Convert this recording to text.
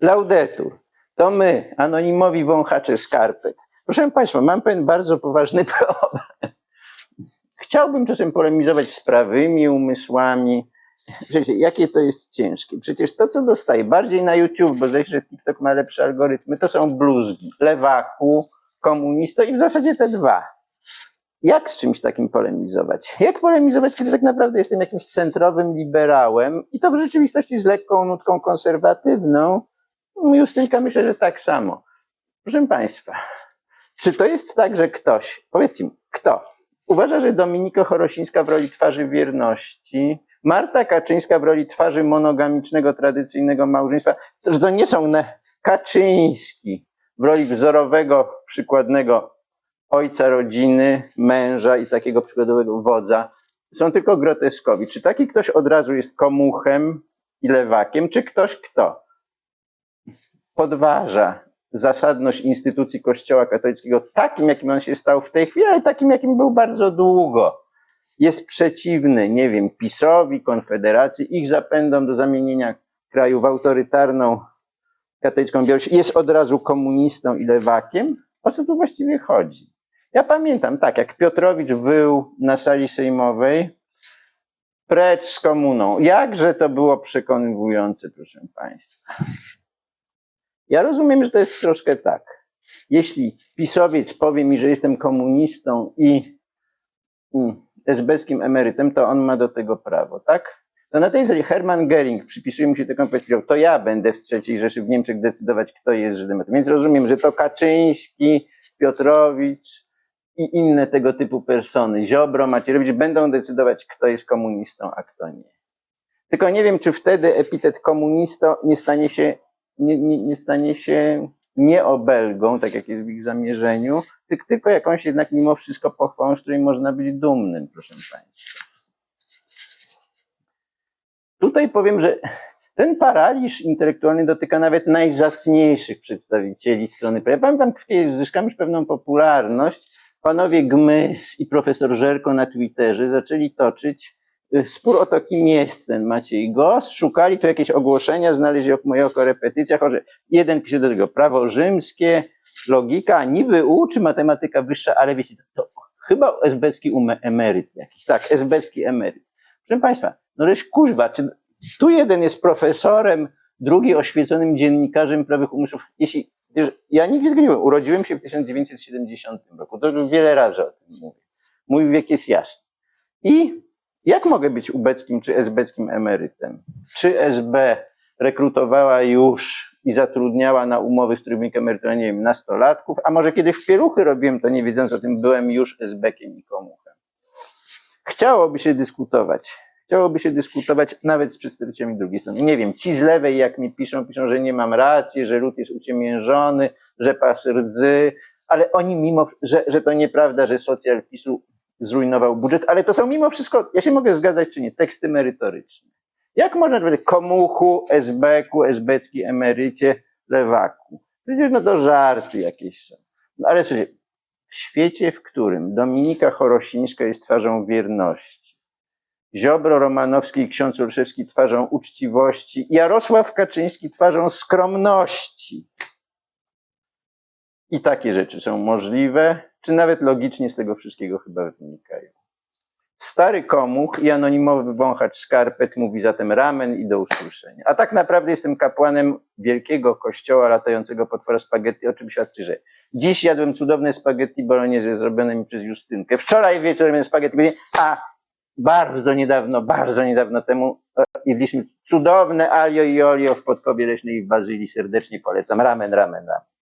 Laudetur. To my, anonimowi wąchacze skarpet. Proszę Państwa, mam pewien bardzo poważny problem. Chciałbym czasem polemizować z prawymi umysłami. Przecież jakie to jest ciężkie. Przecież to, co dostaję, bardziej na YouTube, bo zejść, że TikTok ma lepsze algorytmy, to są bluzgi. Lewaku, komunisto i w zasadzie te dwa. Jak z czymś takim polemizować? Jak polemizować, kiedy tak naprawdę jestem jakimś centrowym liberałem i to w rzeczywistości z lekką nutką konserwatywną? Justynka myślę, że tak samo. Proszę Państwa, czy to jest tak, że ktoś, powiedzcie mi, kto uważa, że Dominika Chorosińska w roli twarzy wierności, Marta Kaczyńska w roli twarzy monogamicznego, tradycyjnego małżeństwa, że to nie są Kaczyński w roli wzorowego, przykładnego ojca rodziny, męża i takiego przykładowego wodza, są tylko groteskowi. Czy taki ktoś od razu jest komuchem i lewakiem, czy ktoś kto podważa zasadność instytucji Kościoła katolickiego takim, jakim on się stał w tej chwili, ale takim, jakim był bardzo długo. Jest przeciwny, nie wiem, PiSowi, Konfederacji, ich zapędom do zamienienia kraju w autorytarną katolicką Białoruś. Jest od razu komunistą i lewakiem. O co tu właściwie chodzi? Ja pamiętam, tak, jak Piotrowicz był na sali sejmowej, precz z komuną. Jakże to było przekonywujące, proszę Państwa. Ja rozumiem, że to jest troszkę tak. Jeśli pisowiec powie mi, że jestem komunistą i mm, esbeckim emerytem, to on ma do tego prawo, tak? To na tej zasadzie Hermann Göring przypisuje mu się taką powiedział, to ja będę w III Rzeszy w Niemczech decydować, kto jest Żydem. Więc rozumiem, że to Kaczyński, Piotrowicz i inne tego typu persony, Ziobro, Macierewicz, będą decydować, kto jest komunistą, a kto nie. Tylko nie wiem, czy wtedy epitet komunisto nie stanie się nie, nie, nie stanie się nie obelgą, tak jak jest w ich zamierzeniu, tylko, jakąś jednak mimo wszystko pochwałą, z której można być dumnym, proszę Państwa. Tutaj powiem, że ten paraliż intelektualny dotyka nawet najzacniejszych przedstawicieli strony prawa. Ja pamiętam, zyskałem już pewną popularność, panowie Gmys i profesor Żerko na Twitterze zaczęli toczyć spór o to, kim jest ten Maciej Gos. Szukali tu jakieś ogłoszenia, znaleźli moje oko repetycjach, że jeden pisze do tego prawo rzymskie, logika, niby uczy matematyka wyższa, ale wiecie, to chyba esbecki emeryt jakiś, tak, esbecki emeryt. Proszę Państwa, no żeś kuźwa, czy tu jeden jest profesorem, drugi oświeconym dziennikarzem prawych umysłów. Jeśli, ja nigdy byłem, urodziłem się w 1970 roku, to już wiele razy o tym mówię. Mój wiek jest jasny. I jak mogę być ubeckim czy esbeckim emerytem? Czy SB rekrutowała już i zatrudniała na umowy z którymi emerytura, nie wiem, nastolatków, a może kiedy w pieluchy robiłem, to nie wiedząc o tym, byłem już SB-kiem i komuchem. Chciałoby się dyskutować. Chciałoby się dyskutować nawet z przedstawicielami drugiej strony. Nie wiem, ci z lewej, jak mi piszą, piszą, że nie mam racji, że lud jest uciemiężony, że pas rdzy, ale oni mimo, że, że to nieprawda, że socjal PiSu zrujnował budżet, ale to są mimo wszystko, ja się mogę zgadzać czy nie, teksty merytoryczne. Jak można powiedzieć komuchu, SB-ku, esbecki emerycie, lewaku? Przecież no to żarty jakieś są. No ale słuchajcie, w świecie, w którym Dominika Chorosińska jest twarzą wierności, Ziobro, Romanowski i ksiądz Olszewski twarzą uczciwości, Jarosław Kaczyński twarzą skromności. I takie rzeczy są możliwe, czy nawet logicznie z tego wszystkiego chyba wynikają. Stary komuch i anonimowy wąchacz skarpet mówi zatem ramen i do usłyszenia. A tak naprawdę jestem kapłanem wielkiego kościoła latającego potwora spaghetti, o czym świadczy, że dziś jadłem cudowne spaghetti bolognese zrobione mi przez Justynkę. Wczoraj wieczorem spaghetti a bardzo niedawno, bardzo niedawno temu e, jedliśmy cudowne alio i olio w Podkobie Leśnej w Bazylii. Serdecznie polecam. Ramen, ramen, ramen.